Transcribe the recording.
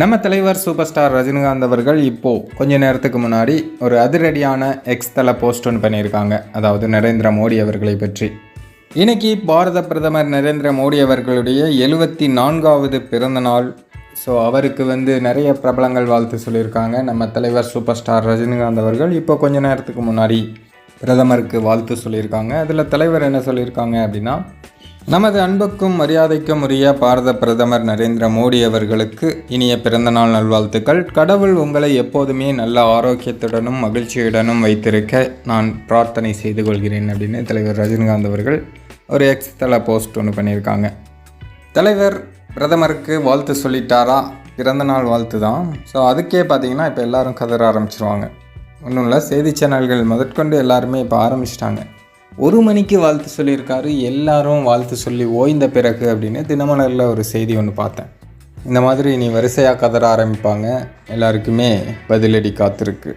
நம்ம தலைவர் super star Rajinikanth அவர்கள் இப்போது கொஞ்ச நேரத்துக்கு முன்னாடி ஒரு அதிரடியான எக்ஸ் தல போஸ்ட் ஒன்று பண்ணியிருக்காங்க. அதாவது நரேந்திர மோடி அவர்களை பற்றி. இன்றைக்கி பாரத பிரதமர் நரேந்திர மோடி அவர்களுடைய எழுபத்தி நான்காவது பிறந்த நாள். ஸோ அவருக்கு வந்து நிறைய பிரபலங்கள் வாழ்த்து சொல்லியிருக்காங்க. நம்ம தலைவர் சூப்பர் ஸ்டார் ரஜினிகாந்த் அவர்கள் இப்போ கொஞ்ச நேரத்துக்கு முன்னாடி பிரதமருக்கு வாழ்த்து சொல்லியிருக்காங்க. அதில் தலைவர் என்ன சொல்லியிருக்காங்க அப்படின்னா நமது அன்புக்கும் மரியாதைக்கும் உரிய பாரத பிரதமர் நரேந்திர மோடி அவர்களுக்கு இனிய பிறந்தநாள் நல்வாழ்த்துக்கள். கடவுள் உங்களை எப்போதுமே நல்ல ஆரோக்கியத்துடனும் மகிழ்ச்சியுடனும் வைத்திருக்க நான் பிரார்த்தனை செய்து கொள்கிறேன் அப்படின்னு தலைவர் ரஜினிகாந்த் அவர்கள் ஒரு எக்ஸ் போஸ்ட் ஒன்று பண்ணியிருக்காங்க. தலைவர் பிரதமருக்கு வாழ்த்து சொல்லிட்டாரா? பிறந்தநாள் வாழ்த்து தான். ஸோ அதுக்கே பார்த்தீங்கன்னா இப்போ எல்லோரும் கதற ஆரம்பிச்சிருவாங்க. ஒன்றும் இல்லை செய்தி சேனல்கள் முதற்கொண்டு எல்லாருமே இப்போ ஆரம்பிச்சிட்டாங்க. ஒரு மணிக்கு வாழ்த்து சொல்லியிருக்காரு எல்லாரும் வாழ்த்து சொல்லி ஓய்ந்த பிறகு அப்படின்னு தினமலரில் ஒரு செய்தி ஒன்று பார்த்தேன். இந்த மாதிரி இனி வரிசையாக கதற ஆரம்பிப்பாங்க. எல்லாருக்குமே பதிலடி காத்திருக்கு.